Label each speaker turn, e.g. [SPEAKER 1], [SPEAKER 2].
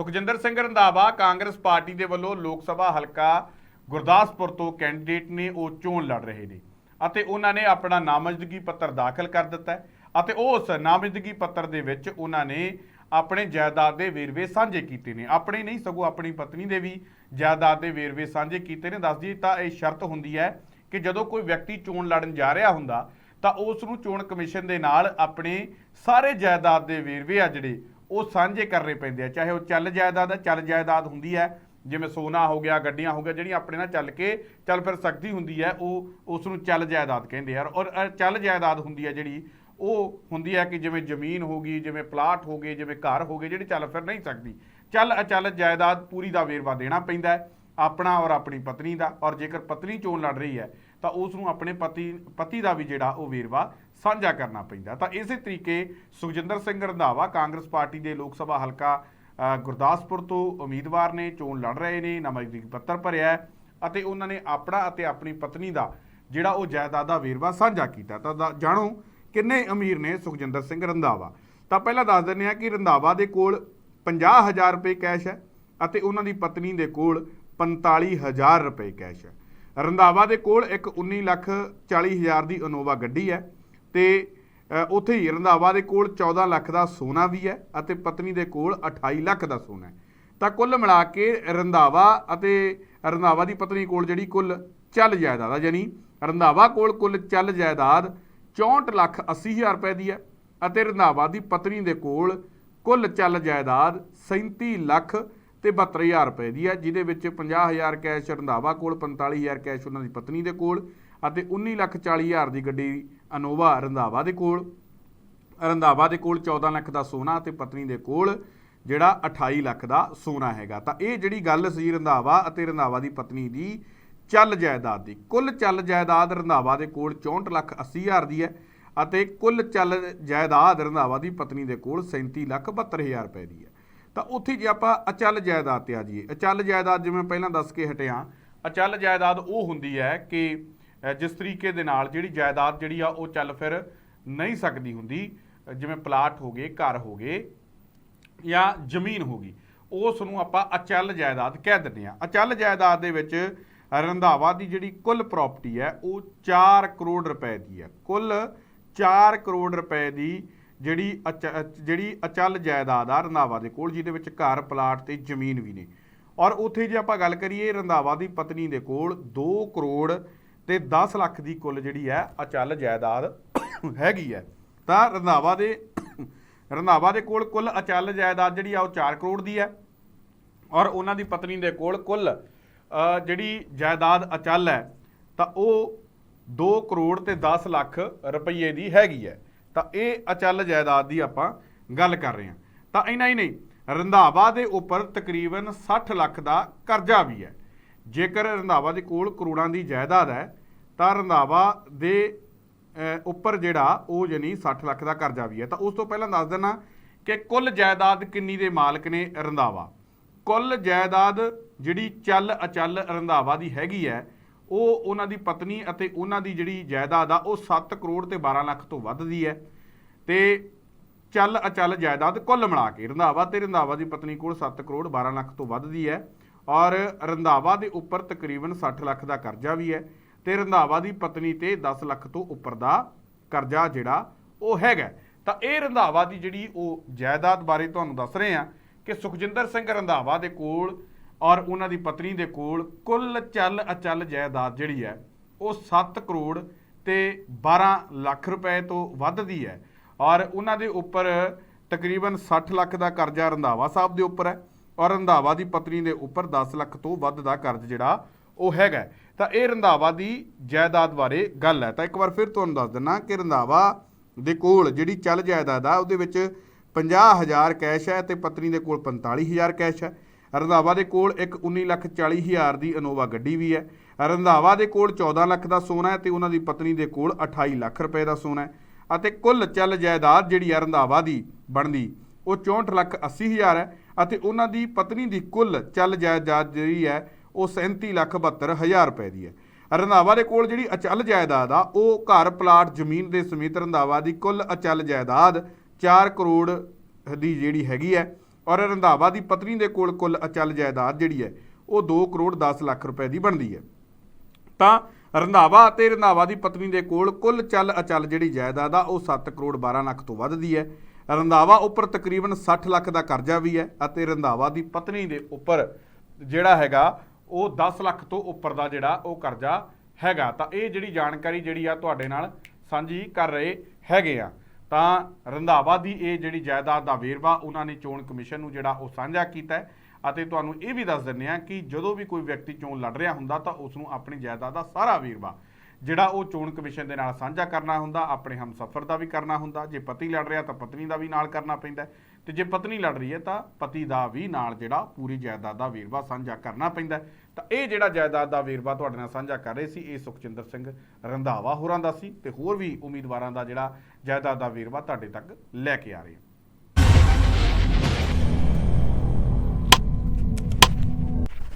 [SPEAKER 1] Sukhjinder Singh Randhawa Congress party ਦੇ ਵੱਲੋਂ ਲੋਕ ਸਭਾ ਹਲਕਾ ਗੁਰਦਾਸਪੁਰ ਤੋਂ ਕੈਂਡੀਡੇਟ ਨੇ ਉਹ ਚੋਣ ਲੜ ਰਹੇ ਨੇ ਅਤੇ ਉਹਨਾਂ ਨੇ ਆਪਣਾ ਨਾਮਜ਼ਦਗੀ ਪੱਤਰ ਦਾਖਲ ਕਰ ਦਿੱਤਾ ਹੈ ਅਤੇ ਉਸ ਨਾਮਜ਼ਦਗੀ ਪੱਤਰ ਦੇ ਵਿੱਚ ਉਹਨਾਂ ਨੇ ਆਪਣੇ ਜਾਇਦਾਦ ਦੇ ਵੇਰਵੇ ਸਾਂਝੇ ਕੀਤੇ ਨੇ। ਆਪਣੇ ਨਹੀਂ, ਸਗੋਂ ਆਪਣੀ ਪਤਨੀ ਦੇ ਵੀ ਜਾਇਦਾਦ ਦੇ ਵੇਰਵੇ ਸਾਂਝੇ ਕੀਤੇ ਨੇ। ਦੱਸਦੀ ਤਾਂ ਇਹ ਸ਼ਰਤ ਹੁੰਦੀ ਹੈ ਕਿ ਜਦੋਂ ਕੋਈ ਵਿਅਕਤੀ ਚੋਣ ਲੜਨ ਜਾ ਰਿਹਾ ਹੁੰਦਾ ਤਾਂ ਉਸ ਨੂੰ ਚੋਣ ਕਮਿਸ਼ਨ ਦੇ ਨਾਲ ਆਪਣੇ ਸਾਰੇ ਜਾਇਦਾਦ ਦੇ ਵੇਰਵੇ ਆ ਜਿਹੜੇ ਉਹ ਸਾਂਝੇ ਕਰਨੇ ਪੈਂਦੇ ਆ। ਚਾਹੇ ਉਹ ਚੱਲ ਜਾਇਦਾਦ ਹੈ ਚੱਲ ਜਾਇਦਾਦ ਹੁੰਦੀ ਹੈ। ਜਿਵੇਂ ਸੋਨਾ ਹੋ ਗਿਆ ਗੱਡੀਆਂ ਹੋ ਗਿਆ ਜਿਹੜੀਆਂ ਆਪਣੇ ਨਾਲ ਚੱਲ ਕੇ ਚੱਲ ਫਿਰ ਸਕਦੀ ਹੁੰਦੀ ਹੈ ਉਹ ਉਸ ਨੂੰ ਚੱਲ ਜਾਇਦਾਦ ਕਹਿੰਦੇ ਆ। ਔਰ ਅ, ਚੱਲ ਜਾਇਦਾਦ ਹੁੰਦੀ ਹੈ ਜਿਹੜੀ ਉਹ ਹੁੰਦੀ ਹੈ ਕਿ ਜਿਵੇਂ ਜ਼ਮੀਨ ਹੋ ਗਈ ਜਿਵੇਂ ਪਲਾਟ ਹੋ ਗਏ ਜਿਵੇਂ ਘਰ ਹੋ ਗਏ ਜਿਹੜੀ ਚੱਲ ਫਿਰ ਨਹੀਂ ਸਕਦੀ। ਚੱਲ ਅਚਲ ਜਾਇਦਾਦ ਪੂਰੀ ਦਾ ਵੇਰਵਾ ਦੇਣਾ ਪੈਂਦਾ ਹੈ ਆਪਣਾ ਔਰ ਆਪਣੀ ਪਤਨੀ ਦਾ। ਔਰ ਜੇਕਰ ਪਤਨੀ ਚੋਣ ਲੜ ਰਹੀ ਹੈ ਤਾਂ ਉਸ ਨੂੰ ਆਪਣੇ ਪਤੀ ਪਤੀ ਦਾ ਵੀ ਜਿਹੜਾ ਉਹ ਵੇਰਵਾ ਸਾਂਝਾ ਕਰਨਾ ਪੈਂਦਾ। ਤਾਂ ਇਸੇ ਤਰੀਕੇ ਸੁਖਜਿੰਦਰ ਸਿੰਘ ਰੰਧਾਵਾ ਕਾਂਗਰਸ ਪਾਰਟੀ ਦੇ ਲੋਕ ਸਭਾ ਹਲਕਾ ਗੁਰਦਾਸਪੁਰ ਤੋਂ ਉਮੀਦਵਾਰ ਨੇ, ਚੋਣ ਲੜ ਰਹੇ ਨੇ ਨਾਮਜ਼ਦਗੀ ਪੱਤਰ ਭਰਿਆ ਅਤੇ ਉਹਨਾਂ ਨੇ ਆਪਣਾ ਅਤੇ ਆਪਣੀ ਪਤਨੀ ਦਾ ਜਿਹੜਾ ਉਹ ਜਾਇਦਾਦ ਦਾ ਵੇਰਵਾ ਸਾਂਝਾ ਕੀਤਾ। ਤਾਂ ਦਾ- ਜਾਣੋ ਕਿੰਨੇ ਅਮੀਰ ਨੇ ਸੁਖਜਿੰਦਰ ਸਿੰਘ ਰੰਧਾਵਾ। ਤਾਂ ਪਹਿਲਾਂ ਦੱਸ ਦਿੰਦੇ ਹਾਂ ਕਿ ਰੰਧਾਵਾ ਦੇ ਕੋਲ 50000 ਰੁਪਏ ਕੈਸ਼ ਹੈ ਅਤੇ ਉਹਨਾਂ ਦੀ ਪਤਨੀ ਦੇ ਕੋਲ 45000 ਰੁਪਏ ਕੈਸ਼ ਹੈ। ਰੰਧਾਵਾ ਦੇ ਕੋਲ ਇੱਕ 19 ਲੱਖ 40 ਹਜ਼ਾਰ ਦੀ ਅਨੋਵਾ ਗੱਡੀ ਹੈ ਤੇ ਉੱਥੇ ਹੀ ਰੰਧਾਵਾ ਦੇ ਕੋਲ 14 ਲੱਖ ਦਾ ਸੋਨਾ ਵੀ ਹੈ ਅਤੇ ਪਤਨੀ ਦੇ ਕੋਲ 28 ਲੱਖ ਦਾ ਸੋਨਾ ਹੈ। ਤਾਂ ਕੁੱਲ ਮਿਲਾ ਕੇ ਰੰਧਾਵਾ ਅਤੇ ਰੰਧਾਵਾ ਦੀ ਪਤਨੀ ਕੋਲ ਜਿਹੜੀ ਕੁੱਲ ਚੱਲ ਜਾਇਦਾਦ ਆ ਯਾਨੀ ਰੰਧਾਵਾ ਕੋਲ ਕੁੱਲ ਚੱਲ ਜਾਇਦਾਦ 64 ਲੱਖ 80 ਹਜ਼ਾਰ ਰੁਪਏ ਦੀ ਹੈ ਅਤੇ ਰੰਧਾਵਾ ਦੀ ਪਤਨੀ ਦੇ ਕੋਲ ਕੁੱਲ ਚੱਲ ਜਾਇਦਾਦ 37 ਲੱਖ ਤੇ 72000 ਰੁਪਏ ਦੀ ਹੈ, ਜਿਹਦੇ ਵਿੱਚ 50000 ਕੈਸ਼ ਰੰਧਾਵਾ ਕੋਲ 45000 ਕੈਸ਼ ਉਹਨਾਂ ਦੀ ਪਤਨੀ ਦੇ ਕੋਲ ਅਤੇ 19 ਲੱਖ 40 ਹਜ਼ਾਰ ਦੀ ਗੱਡੀ ਅਨੋਵਾ ਰੰਧਾਵਾ ਦੇ ਕੋਲ, ਰੰਧਾਵਾ ਦੇ ਕੋਲ 14 ਲੱਖ ਦਾ ਸੋਨਾ ਅਤੇ ਪਤਨੀ ਦੇ ਕੋਲ ਜਿਹੜਾ 28 ਲੱਖ ਦਾ ਸੋਨਾ ਹੈਗਾ। ਤਾਂ ਇਹ ਜਿਹੜੀ ਗੱਲ ਸੀ ਰੰਧਾਵਾ ਅਤੇ ਰੰਧਾਵਾ ਦੀ ਪਤਨੀ ਦੀ ਚੱਲ ਜਾਇਦਾਦ ਦੀ। ਕੁੱਲ ਚੱਲ ਜਾਇਦਾਦ ਰੰਧਾਵਾ ਦੇ ਕੋਲ 64 ਲੱਖ 80 ਹਜ਼ਾਰ ਦੀ ਹੈ ਅਤੇ ਕੁੱਲ ਚੱਲ ਜਾਇਦਾਦ ਰੰਧਾਵਾ ਦੀ ਪਤਨੀ ਦੇ ਕੋਲ 37 ਲੱਖ 72 ਹਜ਼ਾਰ ਰੁਪਏ ਦੀ ਹੈ। ਤਾਂ ਉੱਥੇ ਜੇ ਆਪਾਂ ਅਚਲ ਜਾਇਦਾਦ ਤੇ ਆ ਜਾਈਏ। ਅਚਲ ਜਾਇਦਾਦ ਜਿਵੇਂ ਪਹਿਲਾਂ ਦੱਸ ਕੇ ਹਟਿਆ ਅਚਲ ਜਾਇਦਾਦ ਉਹ ਹੁੰਦੀ ਹੈ ਕਿ ਜਿਸ ਤਰੀਕੇ ਦੇ ਨਾਲ ਜਿਹੜੀ ਜਾਇਦਾਦ ਜਿਹੜੀ ਆ ਉਹ ਚੱਲ ਫਿਰ ਨਹੀਂ ਸਕਦੀ ਹੁੰਦੀ ਜਿਵੇਂ ਪਲਾਟ ਹੋ ਗਏ, ਘਰ ਹੋ ਗਏ ਜਾਂ ਜ਼ਮੀਨ ਹੋ ਗਈ, ਉਸ ਨੂੰ ਆਪਾਂ ਅਚਲ ਜਾਇਦਾਦ ਕਹਿ ਦਿੰਦੇ ਆ ਅਚਲ ਜਾਇਦਾਦ ਦੇ ਵਿੱਚ ਰੰਧਾਵਾ ਦੀ ਜਿਹੜੀ ਕੁੱਲ ਪ੍ਰਾਪਰਟੀ ਹੈ, ਉਹ 4 ਕਰੋੜ ਰੁਪਏ ਦੀ ਹੈ। ਕੁੱਲ 4 ਕਰੋੜ ਰੁਪਏ ਦੀ ਜਿਹੜੀ ਅਚ- ਜਿਹੜੀ ਅਚਲ ਜਾਇਦਾਦ ਆ ਰੰਧਾਵਾ ਦੇ ਕੋਲ, ਜਿਹਦੇ ਵਿੱਚ ਘਰ, ਪਲਾਟ ਤੇ ਜ਼ਮੀਨ ਵੀ ਨੇ। ਔਰ ਉੱਥੇ ਜੇ ਆਪਾਂ ਗੱਲ ਕਰੀਏ, ਰੰਧਾਵਾ ਦੀ ਪਤਨੀ ਦੇ ਕੋਲ 2 ਕਰੋੜ ਤੇ 10 ਲੱਖ ਦੀ ਕੁੱਲ ਜਿਹੜੀ ਹੈ, ਅਚਲ ਜਾਇਦਾਦ ਹੈਗੀ ਹੈ। ਤਾਂ ਰੰਧਾਵਾ ਦੇ ਰੰਧਾਵਾ ਦੇ ਕੋਲ ਕੁੱਲ ਅਚਲ ਜਾਇਦਾਦ ਜਿਹੜੀ ਆ, ਉਹ 4 ਕਰੋੜ ਦੀ ਹੈ। ਔਰ ਉਹਨਾਂ ਦੀ ਪਤਨੀ ਦੇ ਕੋਲ ਕੁੱਲ ਜਿਹੜੀ ਜਾਇਦਾਦ ਅਚਲ ਹੈ, ਤਾਂ ਉਹ 2 ਕਰੋੜ ਤੇ 10 ਲੱਖ ਰੁਪਏ ਦੀ ਹੈਗੀ ਹੈ। ਤਾਂ ਇਹ ਅਚਲ ਜਾਇਦਾਦ ਦੀ ਆਪਾਂ ਗੱਲ ਕਰ ਰਹੇ ਹਾਂ। ਤਾਂ ਇੰਨਾ ਹੀ ਨਹੀਂ, ਰੰਧਾਵਾ ਦੇ ਉੱਪਰ ਤਕਰੀਬਨ 60 ਲੱਖ ਦਾ ਕਰਜ਼ਾ ਵੀ ਹੈ। ਜੇਕਰ ਰੰਧਾਵਾ ਦੇ ਕੋਲ ਕਰੋੜਾਂ ਦੀ ਜਾਇਦਾਦ ਹੈ, ਤਾਂ ਰੰਧਾਵਾ ਦੇ ਉੱਪਰ ਜਿਹੜਾ ਉਹ ਯਾਨੀ 60 ਲੱਖ ਦਾ ਕਰਜ਼ਾ ਵੀ ਹੈ। ਤਾਂ ਉਸ ਤੋਂ ਪਹਿਲਾਂ ਦੱਸ ਦੇਣਾ ਕਿ ਕੁੱਲ ਜਾਇਦਾਦ ਕਿੰਨੀ ਦੇ ਮਾਲਕ ਨੇ ਰੰਧਾਵਾ? ਕੁੱਲ ਜਾਇਦਾਦ ਜਿਹੜੀ ਚੱਲ ਅਚੱਲ ਰੰਧਾਵਾ ਦੀ ਹੈਗੀ ਹੈ, ਉਹ ਉਹਨਾਂ ਦੀ ਪਤਨੀ ਅਤੇ ਉਹਨਾਂ ਦੀ ਜਿਹੜੀ ਜਾਇਦਾਦ ਆ, ਉਹ 7 ਕਰੋੜ ਤੇ 12 ਲੱਖ ਤੋਂ ਵੱਧ ਦੀ ਹੈ। ਤੇ ਚੱਲ ਅਚੱਲ ਜਾਇਦਾਦ ਕੁੱਲ ਮਿਲਾ ਕੇ ਰੰਧਾਵਾ ਤੇ ਰੰਧਾਵਾ ਦੀ ਪਤਨੀ ਕੋਲ 7 ਕਰੋੜ 12 ਲੱਖ ਤੋਂ ਵੱਧ ਦੀ ਹੈ। ਔਰ ਰੰਧਾਵਾ ਦੇ ਉੱਪਰ ਤਕਰੀਬਨ 60 ਲੱਖ ਦਾ ਕਰਜ਼ਾ ਵੀ ਹੈ ਤੇ ਰੰਧਾਵਾ ਦੀ ਪਤਨੀ ਤੇ 10 ਲੱਖ ਤੋਂ ਉੱਪਰ ਦਾ ਕਰਜ਼ਾ ਜਿਹੜਾ ਉਹ ਹੈਗਾ ਤਾਂ ਇਹ ਰੰਧਾਵਾ ਦੀ ਜਿਹੜੀ ਉਹ ਜਾਇਦਾਦ ਬਾਰੇ ਤੁਹਾਨੂੰ ਦੱਸ ਰਹੇ ਹਾਂ ਕਿ ਸੁਖਜਿੰਦਰ ਸਿੰਘ ਰੰਧਾਵਾ ਦੇ ਕੋਲ ਔਰ ਉਹਨਾਂ ਦੀ ਪਤਨੀ ਦੇ ਕੋਲ ਕੁੱਲ ਚੱਲ ਅਚੱਲ ਜਾਇਦਾਦ ਜਿਹੜੀ ਹੈ ਉਹ 7 ਕਰੋੜ ਤੇ 12 ਲੱਖ ਰੁਪਏ ਤੋਂ ਵੱਧ ਦੀ ਹੈ। ਔਰ ਉਹਨਾਂ ਦੇ ਉੱਪਰ ਤਕਰੀਬਨ 60 ਲੱਖ ਦਾ ਕਰਜ਼ਾ ਰੰਧਾਵਾ ਸਾਹਿਬ ਦੇ ਉੱਪਰ ਹੈ। ਔਰ ਰੰਧਾਵਾ ਦੀ ਪਤਨੀ ਦੇ ਉੱਪਰ 10 ਲੱਖ ਤੋਂ ਵੱਧ ਦਾ ਕਰਜ਼ ਜਿਹੜਾ ਉਹ ਹੈਗਾ ਤਾਂ ਇਹ ਰੰਧਾਵਾ ਦੀ ਜਾਇਦਾਦ ਬਾਰੇ ਗੱਲ ਹੈ। ਤਾਂ ਇੱਕ ਵਾਰ ਫਿਰ ਤੁਹਾਨੂੰ ਦੱਸ ਦਿੰਨਾ ਕਿ ਰੰਧਾਵਾ ਦੇ ਕੋਲ ਜਿਹੜੀ ਚੱਲ ਜਾਇਦਾਦ ਆ, ਉਹਦੇ ਵਿੱਚ 50000 ਕੈਸ਼ ਹੈ ਤੇ ਪਤਨੀ ਦੇ ਕੋਲ 45000 ਕੈਸ਼ ਹੈ। ਰੰਧਾਵਾ ਦੇ ਕੋਲ ਇੱਕ 19 ਲੱਖ 40 ਹਜ਼ਾਰ ਦੀ ਇਨੋਵਾ ਗੱਡੀ ਵੀ ਹੈ। ਰੰਧਾਵਾ ਦੇ ਕੋਲ 14 ਲੱਖ ਦਾ ਸੋਨਾ ਹੈ ਤੇ ਉਹਨਾਂ ਦੀ ਪਤਨੀ ਦੇ ਕੋਲ 28 ਲੱਖ ਰੁਪਏ ਦਾ ਸੋਨਾ ਹੈ। ਅਤੇ ਕੁੱਲ ਚੱਲ ਜਾਇਦਾਦ ਜਿਹੜੀ ਹੈ ਰੰਧਾਵਾ ਦੀ ਬਣਦੀ, ਉਹ 64 ਲੱਖ 80 ਹਜ਼ਾਰ ਹੈ। ਅਤੇ ਉਹਨਾਂ ਦੀ ਪਤਨੀ ਦੀ ਕੁੱਲ ਚੱਲ ਜਾਇਦਾਦ ਜਿਹੜੀ ਹੈ, ਉਹ 37 ਲੱਖ 72 ਹਜ਼ਾਰ ਰੁਪਏ ਦੀ ਹੈ। ਰੰਧਾਵਾ ਦੇ ਕੋਲ ਜਿਹੜੀ ਅਚਲ ਜਾਇਦਾਦ ਆ, ਉਹ ਘਰ, ਪਲਾਟ, ਜ਼ਮੀਨ ਦੇ ਸਮੇਤ ਰੰਧਾਵਾ ਦੀ ਕੁੱਲ ਅਚਲ ਜਾਇਦਾਦ 4 ਕਰੋੜ ਦੀ ਜਿਹੜੀ ਹੈਗੀ ਹੈ ਔਰ ਰੰਧਾਵਾ ਦੀ ਪਤਨੀ ਦੇ ਕੋਲ ਕੁੱਲ ਅਚਲ ਜਾਇਦਾਦ ਜਿਹੜੀ ਹੈ, ਉਹ 2 ਕਰੋੜ 10 ਲੱਖ ਰੁਪਏ ਦੀ ਬਣਦੀ ਹੈ। ਤਾਂ ਰੰਧਾਵਾ ਅਤੇ ਰੰਧਾਵਾ ਦੀ ਪਤਨੀ ਦੇ ਕੋਲ ਕੁੱਲ ਚੱਲ ਅਚਲ ਜਿਹੜੀ ਜਾਇਦਾਦ ਆ, ਉਹ 7 ਕਰੋੜ 12 ਲੱਖ ਤੋਂ ਵੱਧ ਦੀ ਹੈ। ਰੰਧਾਵਾ ਉੱਪਰ ਤਕਰੀਬਨ 60 ਲੱਖ ਦਾ ਕਰਜ਼ਾ ਵੀ ਹੈ ਅਤੇ ਰੰਧਾਵਾ ਦੀ ਪਤਨੀ ਦੇ ਉੱਪਰ ਜਿਹੜਾ ਹੈਗਾ, ਉਹ 10 ਲੱਖ ਤੋਂ ਉੱਪਰ ਦਾ ਜਿਹੜਾ ਉਹ ਕਰਜ਼ਾ ਹੈਗਾ। ਤਾਂ ਇਹ ਜਿਹੜੀ ਜਾਣਕਾਰੀ ਜਿਹੜੀ ਆ ਤੁਹਾਡੇ ਨਾਲ ਸਾਂਝੀ ਕਰ ਰਹੇ ਹੈਗੇ ਆ। ਤਾਂ ਰੰਧਾਵਾ ਦੀ ਇਹ ਜਿਹੜੀ ਜਾਇਦਾਦ ਦਾ ਵੇਰਵਾ ਉਹਨਾਂ ਨੇ ਚੋਣ ਕਮਿਸ਼ਨ ਨੂੰ ਜਿਹੜਾ ਉਹ ਸਾਂਝਾ ਕੀਤਾ ਅਤੇ ਤੁਹਾਨੂੰ ਇਹ ਵੀ ਦੱਸ ਦਿੰਦੇ ਆ ਕਿ ਜਦੋਂ ਵੀ ਕੋਈ ਵਿਅਕਤੀ ਚੋਣ ਲੜ ਰਿਹਾ ਹੁੰਦਾ ਤਾਂ ਉਸ ਨੂੰ ਆਪਣੀ ਜਾਇਦਾਦ ਦਾ ਸਾਰਾ ਵੇਰਵਾ ਜਿਹੜਾ ਉਹ ਚੋਣ ਕਮਿਸ਼ਨ ਦੇ ਨਾਲ ਸਾਂਝਾ ਕਰਨਾ ਹੁੰਦਾ, ਆਪਣੇ ਹਮਸਫਰ ਦਾ ਵੀ ਕਰਨਾ ਹੁੰਦਾ, ਜੇ ਪਤੀ ਲੜ ਰਿਹਾ ਤਾਂ ਪਤਨੀ ਦਾ ਵੀ ਨਾਲ ਕਰਨਾ ਪੈਂਦਾ ਹੈ ਤੇ ਜੇ ਪਤਨੀ ਲੜ ਰਹੀ ਹੈ ਤਾਂ ਪਤੀ ਦਾ ਵੀ ਨਾਲ ਜਿਹੜਾ ਪੂਰੀ ਜਾਇਦਾਦ ਦਾ ਵੇਰਵਾ ਸਾਂਝਾ ਕਰਨਾ ਪੈਂਦਾ ਤਾਂ ਇਹ ਜਿਹੜਾ ਜਾਇਦਾਦ ਦਾ ਵੇਰਵਾ ਤੁਹਾਡੇ ਨਾਲ ਸਾਂਝਾ ਕਰ ਰਹੇ ਸੀ, ਇਹ ਸੁਖਚਿੰਦਰ ਸਿੰਘ ਰੰਧਾਵਾ ਹੋਰਾਂ ਦਾ ਸੀ ਤੇ ਹੋਰ ਵੀ ਉਮੀਦਵਾਰਾਂ ਦਾ ਜਿਹੜਾ ਜਾਇਦਾਦ ਦਾ ਵੇਰਵਾ ਤੁਹਾਡੇ ਤੱਕ ਲੈ ਕੇ ਆ ਰਹੇ ਹਾਂ।